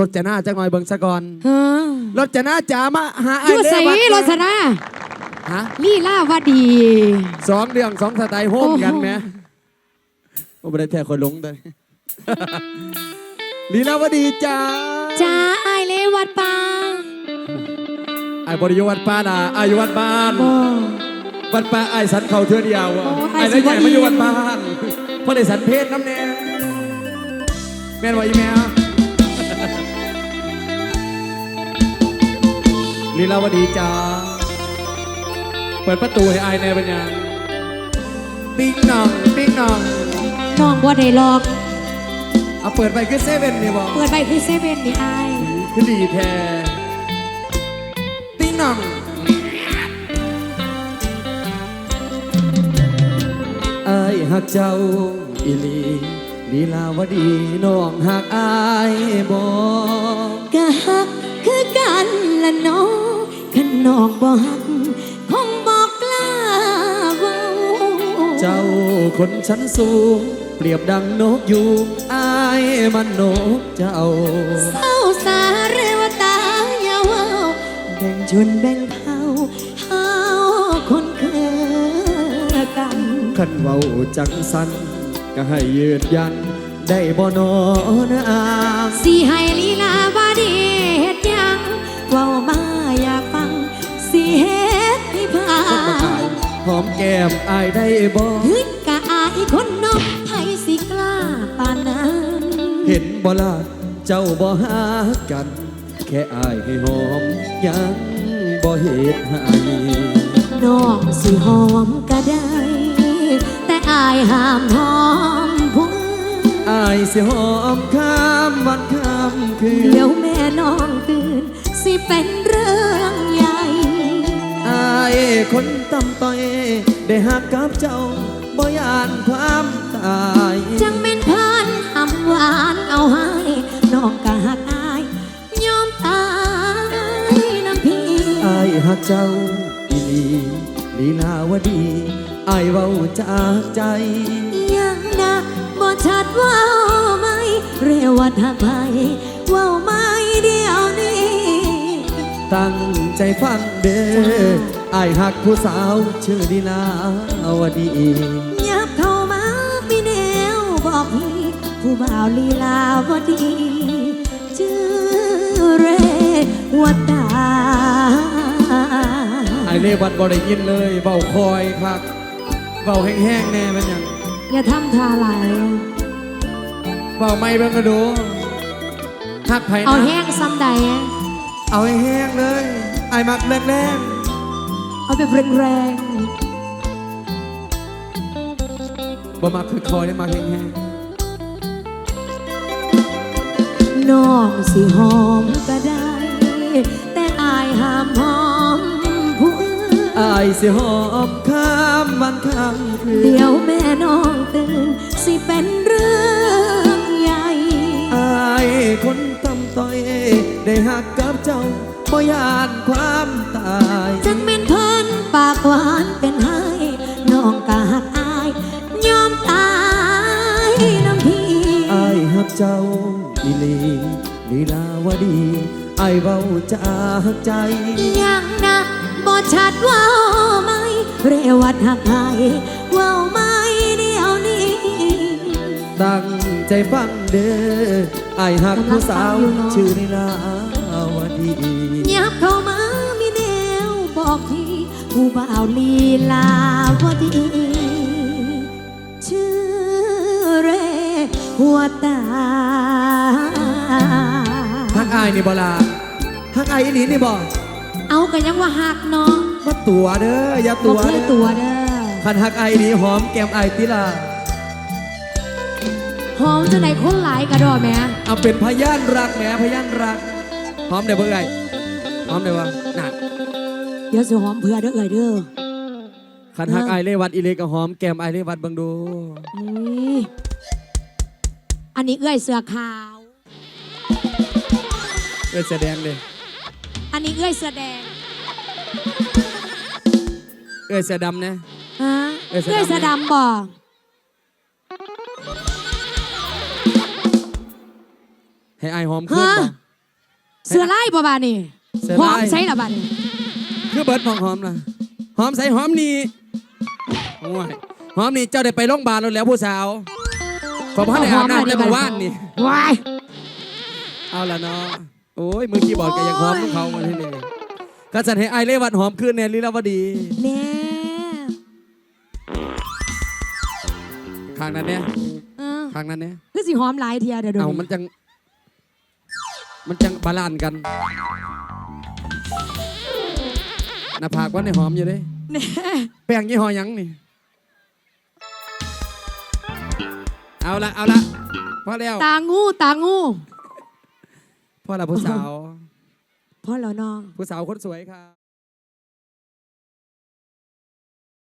รถจะหน้าจังหน่อยเบิ่งซะก่อนฮะรถจะหน้าจ๋ามาหาอไอ้ยู่เล่ใส่วัดรสนาฮะลีลาวดี สองเรื่องสองสไตล์โฮมโอ้โหกันไหมโอ้ไม่ได้แท้คนหลงเลย ลีลาวดีจ้าจ้าไอายเลวัดป่าไอ้บริยวัดป้าน่ะไอ้อยู่วัดบ้าน บ่ วัดป้าไอ้สันเขาเทือเดียวอะโอ้อ้าไอ้ยแล้วใหญ่สิบ่มาอยู่อิ่มวัดบ้านเพราะได้สันเพศน้ำแน่แม่นว่าอีแม่ ลีลาวดีจ้าเปิดประตูให้ไอ้ายแน่เป็นยังติ๊งหน่องติ๊งหน่องน้องบ่ได้หลอกเอาเปิดไปคือเซเว่นนี่บอกเปิดไปคือเซเว่นนี่ไอายคือดีแท้ติ๊งหน่องไอ้ายหักเจ้าอีหลีลีลาวดีน้องหักอายบอกก็ฮักคือกั นละน้องขันน้องบ่ฮักคงบอกกล้าเว้าเจ้าคนชั้นสูง เปรียบดังนกยูงอายมันนกเจ้า เศร้าสาเรวตาอย่าเว้าแบ่งชนแบ่งเผ่าเฮาคนคือกัน ขันเว้าจังสันก็ให้ยืดยัน ได้บ่นอนอางสิให้ลีลาวาดีเฮ็ดหยังเว้ามาอยากฟัง สิเฮ็ดให้พาคนมาขายหอมแก้มอายได้บ่ฮึกกะอายคนนอกไผสิกล้าปานนั้นเห็นบ่ล่ะเจ้าบ่หากัน แค่อายให้หอมยังบ่เฮ็ดให้น้องสิหอมก็ได้ แต่อายห้ามหอมผู้อื่นอายสิหอมข้ามวันข้ามคืนเดี๋ยวแม่น้องตื่น สิเป็นเรื่องใหญ่อายคนตำต้อย ได้หักกับเจ้าบ่ยานความตาย จังเป็นพันหำหวานเอาให้น้องกะหักอาย ยอมตายน้ำพี่อายหักเจ้าอีหลีลีลาวดีอายเว้าจากใจยัง นะบ่ชัดเว่าไหมเรวัดหักไผเว่าไหม่เดียวนี้ ตั้งใจฟังเด้ออายหักผู้สาวชื่อลีลาวดี ยับเข้ามามีแนวบอกพี่ผู้บ่าวลีลาวดี ชื่อเรวัดดาไอายเลวัดบ่ได้ยินเลยเบาคอยครับเบาแห้งๆแน่เป็นหยัง อย่าทำท่าไหลายเบาไม่เบิ่งก็ดูหักไผเอานะแห้งซ้ำใดเอาให้แห้งเลยไอายมักแรงเอาแบบแรงๆบ่มักคือคอยได้มักแห้งๆน้องสิหอมก็ได้ แต่อายห้ามหอมผู้อื่นๆอายสิหอมข้ามวันข้ามคืนเดี๋ยวแม่น้องตื่น สิเป็นเรื่องใหญ่อายคนตำต้อย ได้หักกับเจ้าบ่ยานความตายจังเป็นเพิ่นปากหวานเป็นให้น้องกะหักอายยอมตายน้ำพี่อายหักเจ้าอีหลีลีลาวดี ไอายเว้าจากใจยังนะบ่ชัดเว่าไหมเรวัดหักไห้เว่าไหมเดียวนี้ ตั้งใจฟังเด้อไอหักผู้สาวชื่อลีลาวดี ยับเข้ามามีแนวบอกพี่ผู้บ่าวลีลาวดี ชื่อเรหัวตาายนี่บ่ล่ะหักอายอีหลีนี่บ่เอากันยังว่าหักเนาะบ่ตัวเด้ออย่าบตัอวกเคยเด้อตัวเด้อคันหักอายอีหลีหอมแก้มอายติล่ะหอมจะไหนคนหลายกระดอแม่เอาเป็นพยานรักแหมพยานรักหอมได้บ่ไงหอมได้บ่น่ะเดี๋ยวสิหอมเพื่อเด้อเอ่ยเด้อคันหักอายเลวัดอีหลีก็หอมแก้มอายเลวัดเบิ่งดูอุ้ยอันนี้เอื้อยเสือขาว เอ้ยแสดงเลยอันนี้เอื้อยเสือแดงเอ้ยเสือดำนะ ฮะเอื้อยเสือดำเอื้อยเสือดำบ่ให้อายหอมขึ้นฮะบ่ เสือไล่บ่บานี่เสือหอลามยใช่ละบานี่คือเบิร์ดหอมหอมนะหอมใส่หอมนี่โอ้ยหอมนี่เจ้าได้ไปโรงพยาบาลแล้วแล้วผู้สาวขอพระในอาบน้ำแต่เมื่อวานนี่ ว้ายเอาละเนาะ โอ้ยมือคีย์บอร์ดก็ยังหอมของเขามาที่นี่ก็จัดให้ไอายเลวัดหอมขึ้นเนี่ยลีลาวดีแน่ข้างนั้นเนี่ยเออข้างนั้นเนี่ยคือสิหอมหลายเทียเดี๋ยวดูเอามันจัง มันจังบาลานซ์กันหน้าผากว่าในหอมอยู่เด้แน่แป้งยี่ห้อหยังนี่ เอาละเอาละพอแล้วตางูตางู พอละผู้สาว พ่อแล้วน้อง ผู้สาวคนสวยครับ